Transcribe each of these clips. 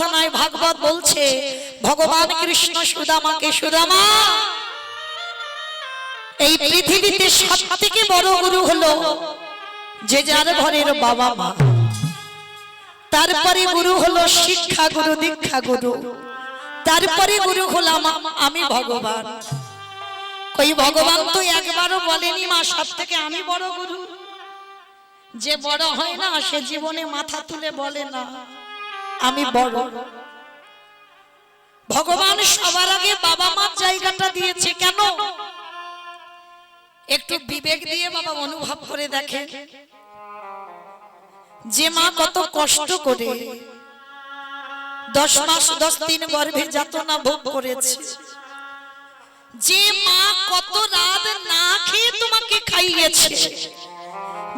কথা নয় ভাগবত বলছে, ভগবান কৃষ্ণ সুদামাকে সুদামা, এই পৃথিবীতে সব থেকে বড় গুরু হলো যে যার ঘরের বাবা মা। তারপরে গুরু হলো শিক্ষা গুরু, দীক্ষা গুরু। তারপরে গুরু হলাম আমি ভগবান। ওই ভগবান তো একবারও বলেনি মা সব থেকে আমি বড় গুরু। যে বড় হয় না, সে জীবনে মাথা তুলে বলে না। আমি বড়। ভগবান সবার আগে বাবা মার জায়গাটা দিয়েছে কেন? একটু বিবেক দিয়ে বাবা অনুভব করে দেখে যে মা কত কষ্ট করে দশ মাস, দশ দিন গর্ভে যাতনা ভোগ করেছে। যে মা কত রাত না খেয়ে তোমাকে খাইয়েছে।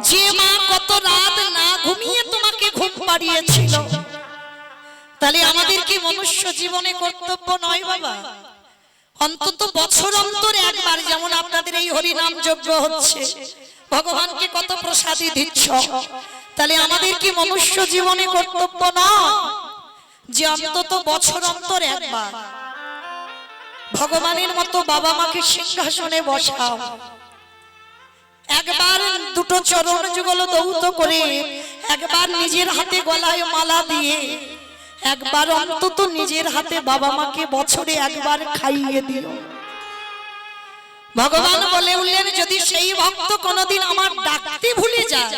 যে মা কত রাত না ঘুমিয়ে তোমাকে ঘুম পাড়িয়েছিল। তাহলে আমাদের কি মনুষ্য জীবনে কর্তব্য নয় বাবা? অন্তত বছর অন্তর একবার যেমন আপনাদের এই হরিনাম যজ্ঞ হচ্ছে, ভগবানকে কত প্রসাদী দিচ্ছ। তাহলে আমাদের কি মনুষ্য জীবনে কর্তব্য না? যে অন্তত বছর অন্তর একবার। ভগবানের মতো বাবা মাকে সিংহাসনে বসাও। একবার দুটো চরণ যুগল দৌত করে, একবার নিজের হাতে গলায় মালা দিয়ে একবার অন্তত নিজের হাতে বাবা মাকে বছরে একবার খাইয়ে দিও। ভগবান বলে উঠলেন, যদি সেই ভক্ত কোনোদিন আমার ডাকতে ভুলে যায়,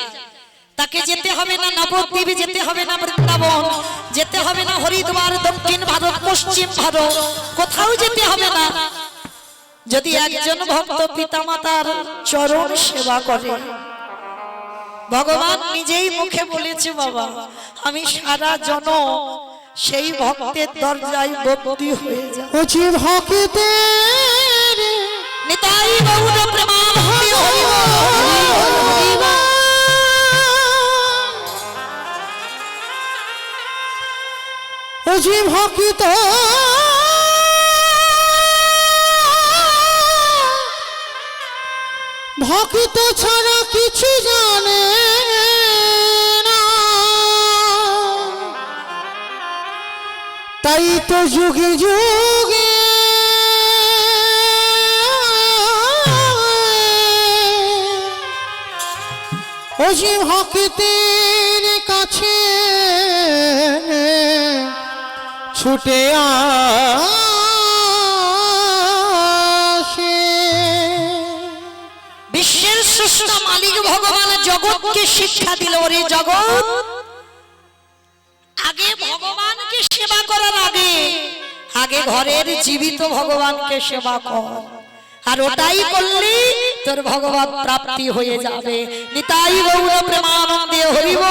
তাকে যেতে হবে না নবদ্বীপ, যেতে হবে না বৃন্দাবন, যেতে হবে না হরিদ্বার, দক্ষিণ ভারত, পশ্চিম ভারত, কোথাও যেতে হবে না। যদি একজন ভক্ত পিতামাতার চরণ সেবা করে। ভগবান নিজেই মুখে বলেছে, বাবা, আমি সারা জন সেই ভক্তের দরজায় বন্দী হয়ে হচ্ছে ভক্তের নিতাই গৌর ভক্ত ভক্ত ছাড়া কিছু জানে তাই তো যুগে যুগে ওজি ভক্তের কাছে ছুটে আসে। বিশ্বের স্রষ্টা মালিক ভগবান জগৎকে শিক্ষা দিল ওরে জগৎ। করার আগে আগে ঘরের জীবিত ভগবানকে সেবা কর। আর ওটাই করলে তোর ভগবান প্রাপ্তি হয়ে যাবে। নিতাই গৌর প্রেমানন্দে হরিব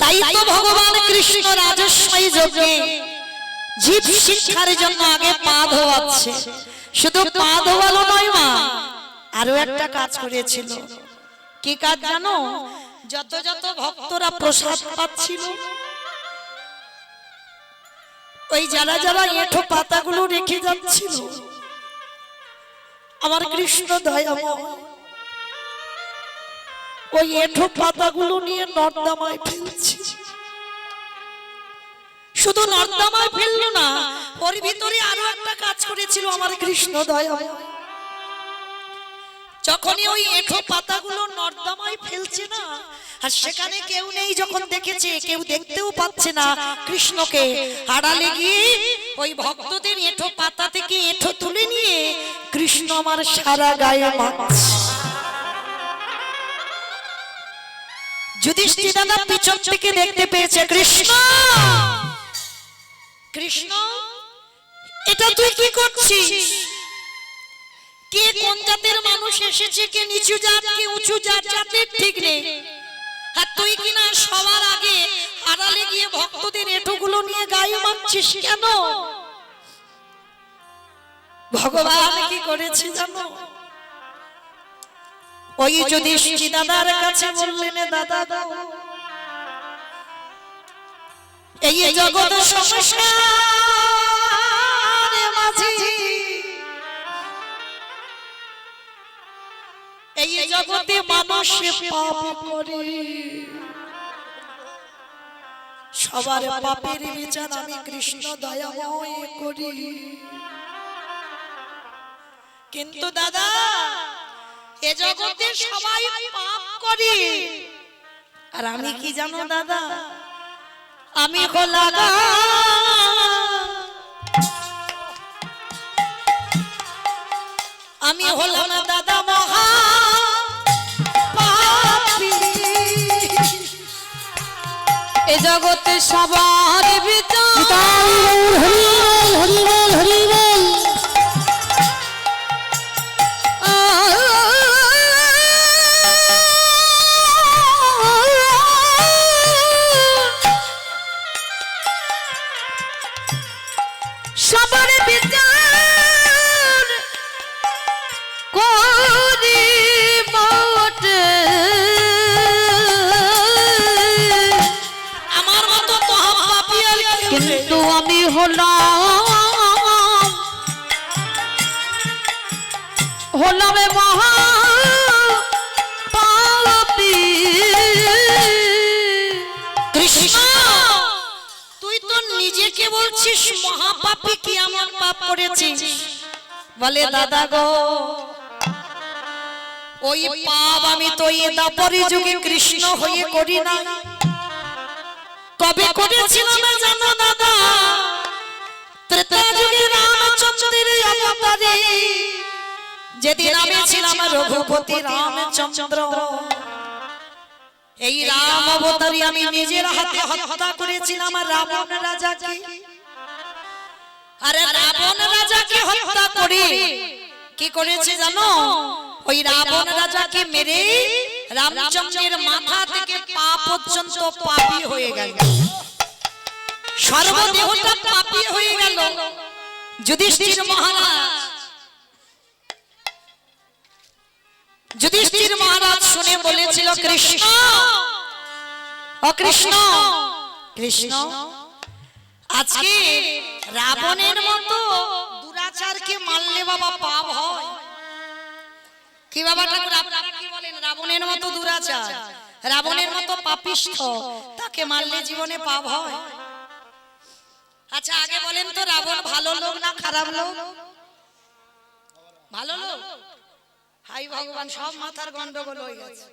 তাই তো ভগবান কৃষ্ণ রাজস্বই যোগে জীব শিক্ষার জন্য আগে পা ধোয়াচ্ছে শুধু পা ধোয়ালো নয় মা আরও একটা কাজ করেছিল। কি কাজ জানো? যত যত ভক্তরা প্রসাদ পাচ্ছিল ওই যারা যারা এঁঠো পাতাগুলো রেখে যাচ্ছিল, আমার কৃষ্ণ দয়াময় ওই এঁঠো পাতাগুলো নিয়ে নর্দমায় ফেলছি। শুধু নর্দমায় ফেলল না, ওর ভিতরে আরও একটা কাজ করেছিল আমার কৃষ্ণ দয়া যখনই ওই এঁঠো পাতাগুলো নর্দমায় ফেলছে না আর সেখানে কেউ নেই যখন দেখেছে কেউ দেখতেও পাচ্ছে না কৃষ্ণকে। আড়ালে গিয়ে ওই ভক্তদের এঁঠো পাতা থেকে এঁঠো তুলে নিয়ে কৃষ্ণ আমার সারা গায়ে মাখছে। যুধিষ্ঠির দাদা পিছন থেকে দেখতে পেয়েছে কৃষ্ণ। কৃষ্ণ। এটা তুই কি করছিস? কে কোন জাতের মানুষ এসেছে? কে নিচু জাত কে উঁচু জাত? জাতের ঠিক নেই। তুই কিনা সবার আগে আড়ালে গিয়ে ভক্তদের এঁটোগুলো নিয়ে গায়ে মারছিস কেন? ভগবান কি করেছে জানো? ওই যদি দাদার কাছে বললেন দাদা, এই জগৎ সংসার এই জগতে মানুষ পাপ করে। সবার পাপের বিচার আমি কৃষ্ণ দয়াময় করি। কিন্তু দাদা এ জগতে সবাই পাপ করি। আর আমি কি জানো দাদা? আমি হলাগা আমি হলাম দাদা মহা এ জগতে সবার কিন্তু আমি হলাম হলাম মহা কৃষ্ণ তুই তো নিজেকে বলছিস মহাপাপী কি এমন পাপ করেছিস? বলে দাদা গো ওই পাপ আমি তো এই দাপরি যুগে কৃষ্ণ হয়ে করি না কবে করেছিলাম জানো দাদা? ত্রেতা যুগে রামচন্দ্রের অবতারে। যেদিন আমি ছিলাম রঘুপতি রামচন্দ্র। এই রাম অবতারি আমি নিজের হাতে হত্যা করেছিলাম। রাবণ রাজাকে। আরে রাবণ রাজাকে হত্যা করে। কি করেছে জানো? ওই রাবণ রাজাকে মেরে রামচন্দ্রের মাথা থেকে পা পর্যন্ত পাপী হয়ে গেল। সর্বদেহটা পাপী হয়ে গেল। যুধিষ্ঠির মহারাজ। যুধিষ্ঠির মহারাজ শুনে বলেছিল কৃষ্ণ! ও কৃষ্ণ! আজকে রাবণের মতো দুরাচারকে মারলে বাবা পাপ হয়। কি বাবা ঠাকুর আপনারা কি বলেন? রাবণের মতো দুরাচার, রাবণের মতো পাপিষ্ঠ, তাকে মারলে জীবনে পাপ হয়? আচ্ছা আগে বলেন তো, রাবণ ভালো লোক না খারাপ লোক? ভালো লোক? হাই ভগবান, সব মাথার গন্ডগোল হয়ে গেছে।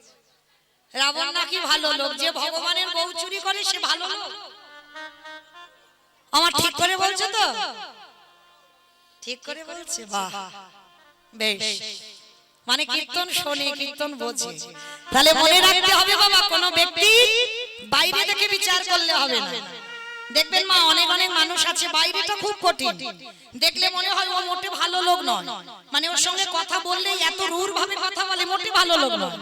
রাবণ নাকি ভালো লোক? যে ভগবানের বউ চুরি করে, সে ভালো লোক? আমার ঠিক করে বলছে তো? ঠিক করে বলছে? বাহ, বেশ। মানে কীর্তন শোনে কীর্তন বোঝে। তাহলে মনে রাখতে হবে বাবা কোন ব্যক্তি বাইরে থেকে বিচার করলে হবে না। দেখবেন মা অনেক অনেক মানুষ আছে বাইরেটা খুব কঠিন। দেখলে মনে হয় ও মোটে ভালো লোক নয়। মানে ওর সঙ্গে কথা বললে এত রূঢ় ভাবে কথা বলে মোটে ভালো লোক নয়।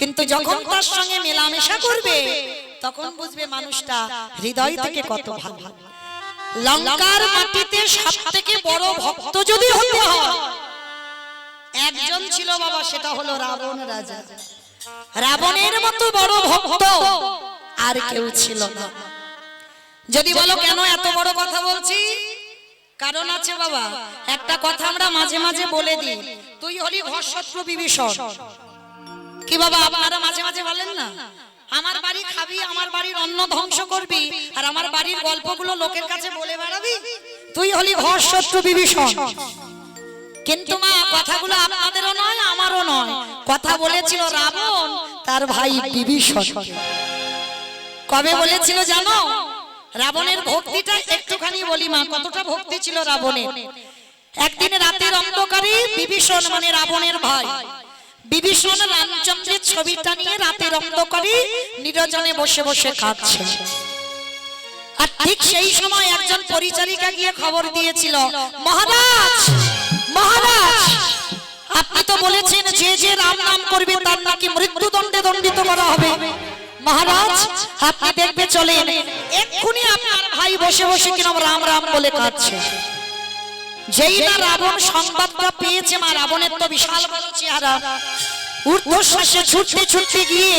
কিন্তু যখন তার সঙ্গে মেলামেশা করবে তখন বুঝবে মানুষটা হৃদয় থেকে কত ভালো। লঙ্কার মাটিতে সব থেকে বড় ভক্ত যদি হয় একজন ছিল বাবা, সেটা হলো রাবণ রাজা। রাবণের মতো বড় ভক্ত আর কেউ ছিল না। যদি বলো কেন এত বড় কথা বলছি? কারণ আছে বাবা, একটা কথা আমরা মাঝে মাঝে বলে দিই। তুই হলি ঘরশত্রু বিভীষণ। কি বাবা, আপনারা মাঝে মাঝে বলেন না? আমার বাড়ি খাবি, আমার বাড়ির অন্ন ধ্বংস করবি, আর আমার বাড়ির গল্পগুলো লোকের কাছে বলে বেড়াবি? তুই হলি ঘর বিভীষণ। কিন্তু মা, কথাগুলো আপনাদেরও নয়, আমারও নয়। কথা বলেছিল রাবণ, তার ভাই বিভীষণ। কবে বলেছিল জানো? রাবণের ভক্তিটা একটুখানি বলি মা, কতটা ভক্তি ছিল রাবণের। একদিন রাতের অন্ধকারে বিভীষণ মানে রাবণের ভাই, বিভীষণ রামচন্দ্রের ছবিটা নিয়ে রাতের অন্ধকারে নিরজনে বসে বসে কাঁদছে। আর ঠিক সেই সময় একজন পরিচারিকা গিয়ে খবর দিয়েছিল, মহারাজ মহারাজ, আপনি তো বলেছেন যে যে রাম নাম করবে তার নাকি মৃত্যুদণ্ডে দণ্ডিত করা হবে। মহারাজ, আপনি দেখবে চলেন, এক্ষুনি আপনার ভাই বসে বসে কিরম রাম রাম বলে কাঁদছে। যেই না রাবণ সংবাদটা পেয়েছে, মা রাবণের তো বিশাল বড় চেহারা। ঊর্ধ্বশ্বাসে ছুটতে ছুটতে গিয়ে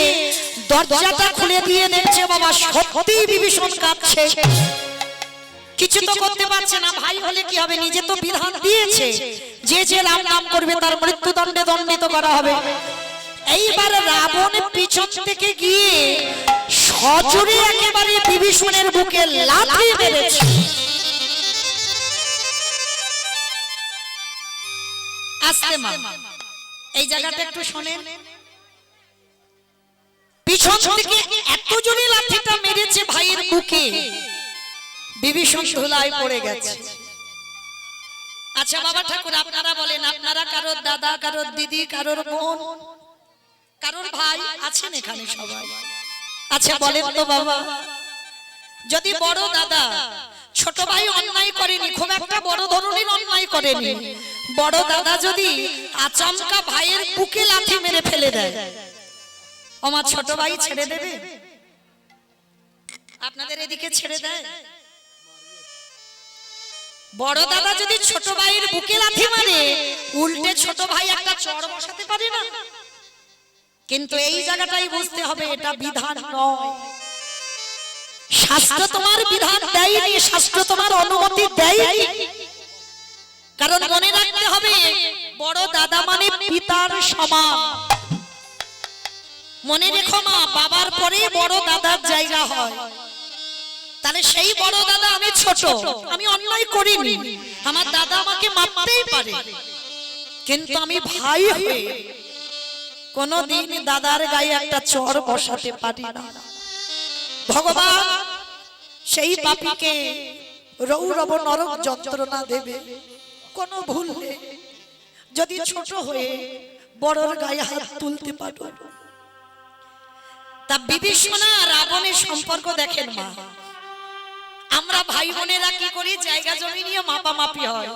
দরজাটা খুলে দিয়ে দেখছে, বাবা সত্যি বিভীষণ কাঁদছে। কিছু তো করতে পারছে না ভাই হলে কি হবে? নিজে তো বিধান দিয়েছে। যে যে রাম নাম করবে তার মৃত্যুদণ্ডে দণ্ডিত করা হবে। এইবার রাবণ পিছন থেকে গিয়ে সজোরে একেবারে বিভীষণের বুকে লাথি মেরেছে। আসতে মা। এই জায়গাটা একটু শোনেন। পিছন থেকে এত জোরে লাঠিটা মেরেছে ভাইয়ের বুকে। বিভীষণ ধুলায় পড়ে গেছে। আচ্ছা বাবা ঠাকুর আপনারা বলেন আপনারা কারোর দাদা কারোর দিদি কারোর বোন কারোর ভাই আছেন এখানে সবাই? আচ্ছা বলেন তো বাবা। যদি বড় দাদা ছোট ভাই অন্যায় করেনি খুব একটা বড় ধরনের অন্যায় করেনি। বড় দাদা যদি আচমকা ভাইয়ের বুকে লাথি মেরে ফেলে দেয়। আমার ছোট ভাই ছেড়ে দেবে? আপনাদের এদিকে ছেড়ে দেয়। বড় দাদা যদি ছোট ভাইয়ের বুকে লাথি মারে, উল্টে ছোট ভাই একটা চড় বসাতে পারে না। কিন্তু এই জায়গাটাই বুঝতে হবে, এটা বিধান নয়। শাস্ত্র তোমার বিধান দেয়নি, শাস্ত্র তোমার অনুমতি দেয়নি। কারণ মনে রাখতে হবে, বড় দাদা মানে পিতার সমান। মনে রেখো মা, বাবার পরে বড় দাদার জায়গা হয়। তাহলে সেই বড় দাদা আমি ছোট। আমি অন্যায় করিনি। আমার দাদা আমাকে মারতেই পারে। কিন্তু আমি ভাই হয়ে কোনদিন দাদার গায়ে একটা চর বসাতে পারি না। ভগবান সেই পাপিকে রৌরব নরক যন্ত্রণা দেবে। কোন ভুল। যদি ছোট হয়ে বড়র গায়ে হাত তুলতে পারো। তা বিভীষণা আর রাবণের সম্পর্ক দেখেন মা। আমরা ভাই বোনেরা কি করি? জায়গা জমি নিয়ে মাপামাপি হয়।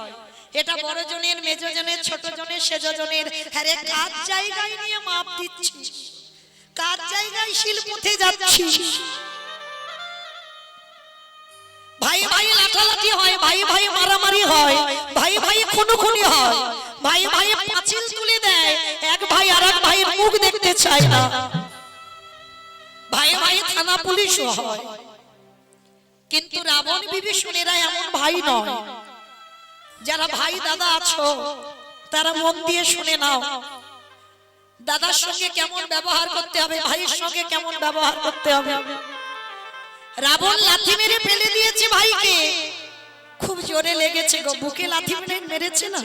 এটা বড় জনের, মেজ জনের, ছোট জনের, সেজ জনের। হ্যারে কাজ জায়গায় নিয়ে মাপ দিচ্ছি? কাজ জায়গায় শিল্পতে যাচ্ছি? ভাই ভাই লাঠালাঠি হয়, ভাই ভাই মারামারি হয়, ভাই ভাই খুনোখুনি হয়, ভাই ভাই পাঁচিল তুলে দেয়, এক ভাই আর এক ভাইয়ের মুখ দেখতে চায় না। ভাই ভাই থানা পুলিশও হয়। কিন্তু রাবণ বিভীষণেরা এমন ভাই নয়। যারা ভাই দাদা আছো তারা মন দিয়ে শুনে নাও। দাদার সঙ্গে কেমন ব্যবহার করতে হবে ভাইয়ের সঙ্গে কেমন ব্যবহার করতে হবে। রাবণ লাথি মেরে ফেলে দিয়েছে ভাইকে। খুব জোরে লেগেছে গো বুকে লাথি মেরে মেরেছে না?